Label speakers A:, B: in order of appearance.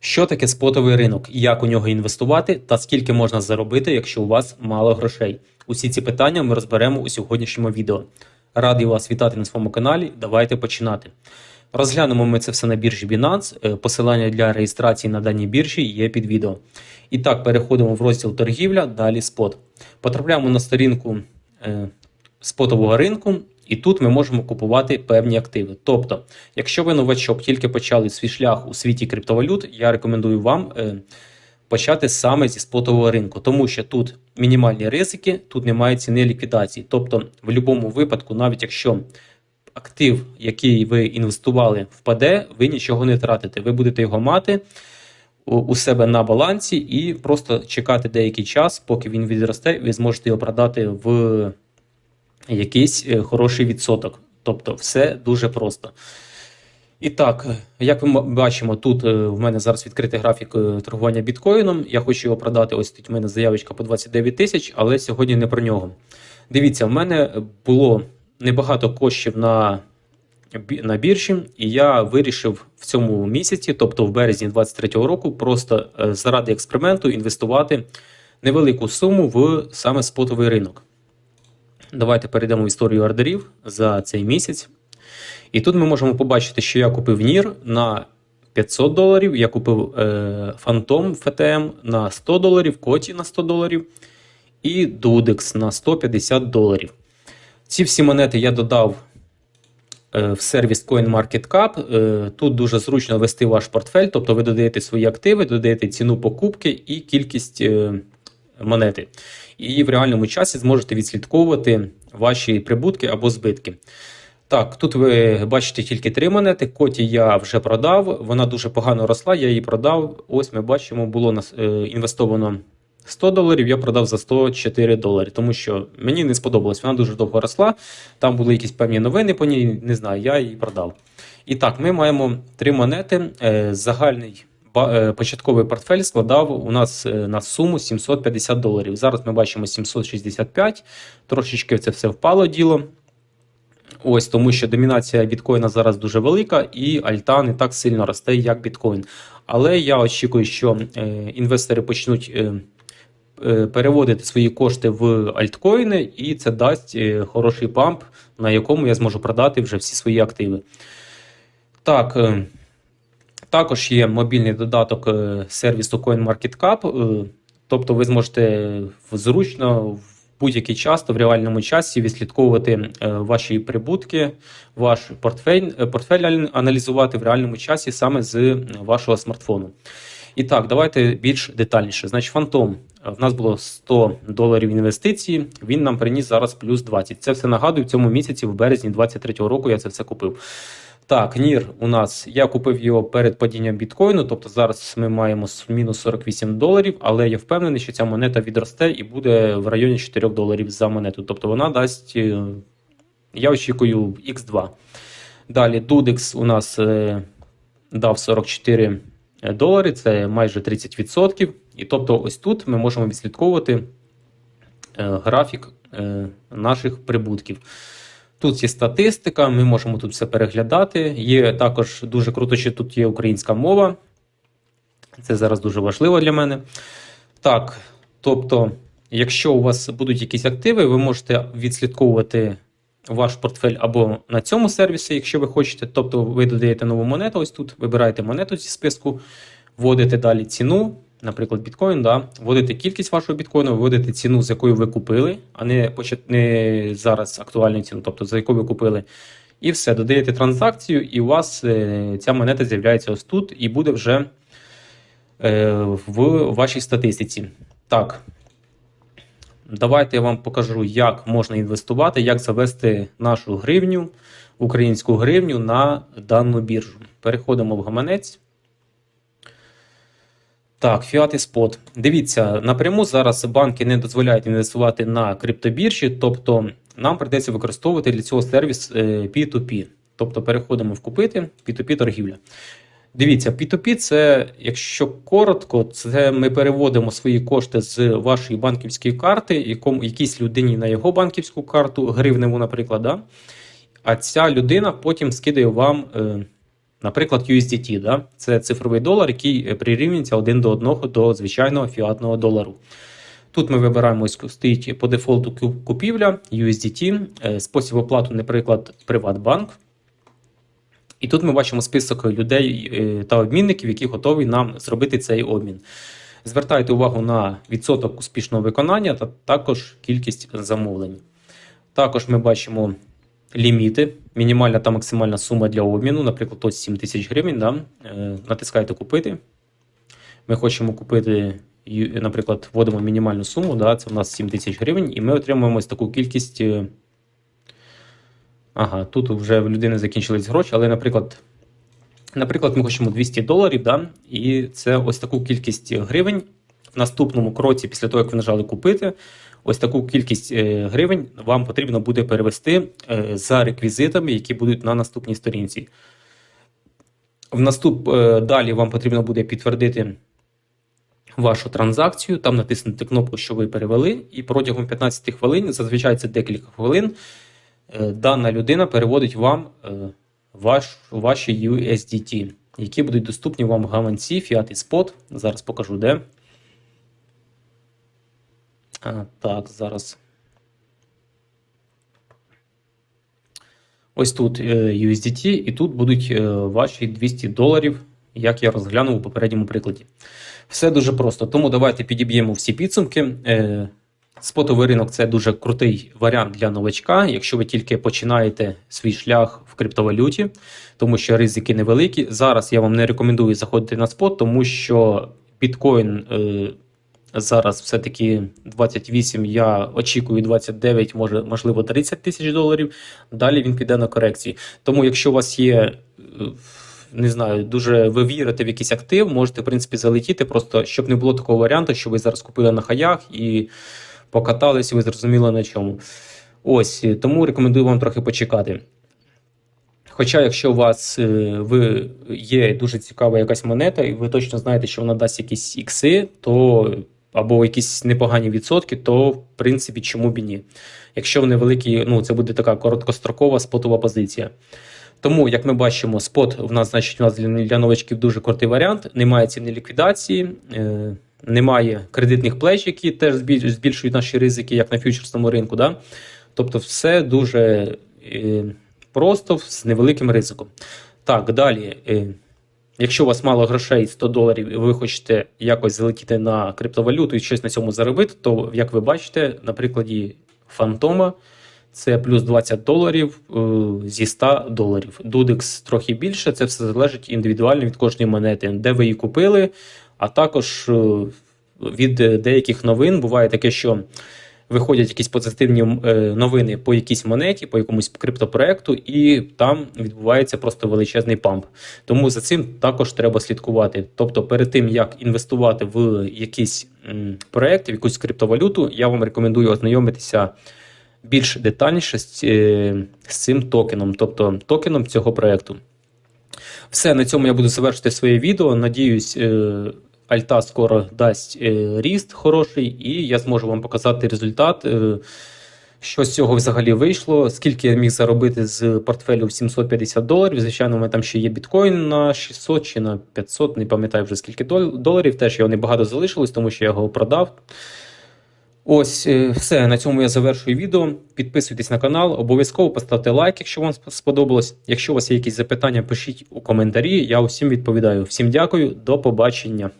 A: Що таке спотовий ринок, як у нього інвестувати та скільки можна заробити, якщо у вас мало грошей? Усі ці питання ми розберемо у сьогоднішньому відео. Радий вас вітати на своєму каналі. Давайте починати. Розглянемо ми це все на біржі Binance. Е, Посилання для реєстрації на даній біржі є під відео. І так, переходимо в розділ торгівля, далі спот. Потрапляємо на сторінку е, спотового ринку, і тут ми можемо купувати певні активи. Тобто, якщо ви новачок тільки почали свій шлях у світі криптовалют, я рекомендую вам е, почати саме зі спотового ринку, тому що тут мінімальні ризики, тут немає ціни ліквідації. Тобто, в будь-якому випадку, навіть якщо актив, який ви інвестували, впаде, ви нічого не втратите. Ви будете його мати у- себе на балансі і просто чекати деякий час, поки він відросте, ви зможете його продати в якийсь е, хороший відсоток. Тобто, все дуже просто. І так, як ми бачимо, тут е, в мене зараз відкритий графік е, торгування біткоїном. Я хочу його продати. Ось тут в мене заявочка по 29 тисяч, але сьогодні не про нього. Дивіться, в мене було небагато коштів на, на біржі, і я вирішив в цьому місяці, тобто в березні 23-го року, просто заради експерименту інвестувати невелику суму в саме спотовий ринок. Давайте перейдемо в історію ордерів за цей місяць. І тут ми можемо побачити, що я купив NIR на 500 доларів, я купив е, Phantom FTM на 100 доларів, Коті на 100 доларів і Dudex на 150 доларів. Ці всі монети я додав е, в сервіс CoinMarketCap. Е, Тут дуже зручно вести ваш портфель, тобто ви додаєте свої активи, додаєте ціну покупки і кількість е, монети. І в реальному часі зможете відслідковувати ваші прибутки або збитки. Так, тут ви бачите тільки три монети. Коті я вже продав. Вона дуже погано росла, я її продав. Ось ми бачимо, було нас е, інвестовано 100 доларів, я продав за 104 долари, тому що мені не сподобалось. Вона дуже довго росла. Там були якісь певні новини по ній, не знаю, я її продав. І так, ми маємо три монети. Е, Загальний початковий портфель складав у нас е, на суму 750 доларів. Зараз ми бачимо 765. Трошечки це все впало діло. Ось тому, що домінація біткоїна зараз дуже велика, і альта не так сильно росте, як біткоін. Але я очікую, що е, інвестори почнуть е, е, переводити свої кошти в альткоїни, і це дасть е, хороший памп, на якому я зможу продати вже всі свої активи. Так, е, також є мобільний додаток е, сервісу CoinMarketCap, е, тобто ви зможете зручно в будь-який час, в реальному часі відслідковувати е, ваші прибутки, ваш портфель, портфель аналізувати в реальному часі саме з вашого смартфону. І так, давайте більш детальніше. Значить, е, В нас було 100 доларів інвестиції, він нам приніс зараз плюс 20. Це все нагадую, в цьому місяці, в березні 23-го року, я це все купив. Так, NIR у нас я купив його перед падінням біткоїну, тобто зараз ми маємо мінус 48 доларів, але я впевнений, що ця монета відросте і буде в районі 4 доларів за монету. Тобто вона дасть, е, я очікую, X2. Далі Dudex у нас е, дав 44 долари, це майже 30%. І тобто, ось тут ми можемо відслідковувати е, графік е, наших прибутків. Тут є статистика, ми можемо тут все переглядати. Є також дуже круто, що тут є українська мова. Це зараз дуже важливо для мене. Так, тобто, якщо у вас будуть якісь активи, ви можете відслідковувати ваш портфель або на цьому сервісі, якщо ви хочете. Тобто, ви додаєте нову монету, ось тут, вибираєте монету зі списку, вводите далі ціну, наприклад, біткоін, да, вводите кількість вашого біткоїну, вводите ціну, з якою ви купили, а не, не зараз актуальну ціну, тобто за яку ви купили. І все, додаєте транзакцію, і у вас е, ця монета з'являється ось тут і буде вже е, в вашій статистиці. Так. Давайте я вам покажу, як можна інвестувати, як завести нашу гривню, українську гривню на дану біржу. Переходимо в гаманець. Так, фіат і спот. Дивіться, напряму зараз банки не дозволяють інвестувати на криптобіржі, тобто нам прийдеться використовувати для цього сервіс е, P2P. Тобто переходимо в купити P2P торгівля. Дивіться, P2P це, якщо коротко, це ми переводимо свої кошти з вашої банківської карти, якому, якійсь людині на його банківську карту, гривневу, наприклад. Да? А ця людина потім скидає вам е, Наприклад, USDT, да? це цифровий долар, який е, прирівнюється один до одного до звичайного фіатного долару. Тут ми вибираємо стоїть по дефолту купівля, USDT, е, спосіб оплати, наприклад, Приватбанк. І тут ми бачимо список людей е, та обмінників, які готові нам зробити цей обмін. Звертайте увагу на відсоток успішного виконання та також кількість замовлень. Також ми бачимо ліміти, мінімальна та максимальна сума для обміну, наприклад, ось 7 тисяч гривень. Да? Е, Натискайте купити. Ми хочемо купити, наприклад, вводимо мінімальну суму, да? це у нас 7 тисяч гривень, і ми отримуємо ось таку кількість. е, Ага, тут вже в людини закінчились гроші, але, наприклад, наприклад, ми хочемо 200 доларів, да? і це ось таку кількість гривень. В наступному кроці, після того, як ви нажали купити, ось таку кількість е, гривень вам потрібно буде перевести е, за реквізитами, які будуть на наступній сторінці. В наступ е, далі вам потрібно буде підтвердити вашу транзакцію, там натиснути кнопку, що ви перевели, і протягом 15 хвилин, зазвичай це декілька хвилин, дана людина переводить вам ваш, ваші USDT, які будуть доступні вам в гаманці Fiat і Spot. Зараз покажу де. А, так, зараз. Ось тут е, USDT, і тут будуть е, ваші 200 доларів, як я розглянув у попередньому прикладі. Все дуже просто. Тому давайте підіб'ємо всі підсумки. Е, Спотовий ринок це дуже крутий варіант для новачка, якщо ви тільки починаєте свій шлях в криптовалюті, тому що ризики невеликі. Зараз я вам не рекомендую заходити на спот, тому що біткоін зараз все-таки 28, я очікую 29, може, можливо, 30 тисяч доларів. Далі він піде на корекції. Тому, якщо у вас є. е, Не знаю, дуже ви вірите в якийсь актив, можете, в принципі, залетіти, просто щоб не було такого варіанту, що ви зараз купили на хаях і покатались, і ви зрозуміли на чому. Ось е, тому рекомендую вам трохи почекати. Хоча, якщо у вас е, ви є дуже цікава якась монета, і ви точно знаєте, що вона дасть якісь ікси, то або якісь непогані відсотки, то в принципі чому б і ні. Якщо вони великі, ну це буде така короткострокова спотова позиція. Тому, як ми бачимо, спот в нас, значить, у нас для, новачків дуже крутий варіант. Немає ціни ліквідації, е, немає кредитних плеч, які теж збільшують наші ризики, як на фьючерсному ринку. Да? Тобто, все дуже е, просто з невеликим ризиком. Так, далі. Е, Якщо у вас мало грошей 100 доларів, і ви хочете якось залетіти на криптовалюту і щось на цьому заробити, то як ви бачите, на прикладі Фантома це плюс 20 доларів е, зі 100 доларів. Дудекс трохи більше, це все залежить індивідуально від кожної монети, де ви її купили, а також е, від е, деяких новин буває таке, що виходять якісь позитивні е, новини по якійсь монеті, по якомусь криптопроекту, і там відбувається просто величезний памп. Тому за цим також треба слідкувати. Тобто, перед тим як інвестувати в якийсь проект, в якусь криптовалюту, я вам рекомендую ознайомитися більш детальніше з, з цим токеном, тобто токеном цього проекту. Все, на цьому я буду завершити своє відео. Надіюсь, е, Альта скоро дасть е, ріст хороший, і я зможу вам показати результат. е, Що з цього взагалі вийшло? Скільки я міг заробити з портфелю в 750 доларів? Звичайно, у мене там ще є біткоін на 600 чи на 500, не пам'ятаю вже скільки дол- доларів. Теж його небагато залишилось, тому що я його продав. Ось е, все. На цьому я завершую відео. Підписуйтесь на канал, обов'язково поставте лайк, якщо вам сподобалось. Якщо у вас є якісь запитання, пишіть у коментарі. Я усім відповідаю. Всім дякую, до побачення.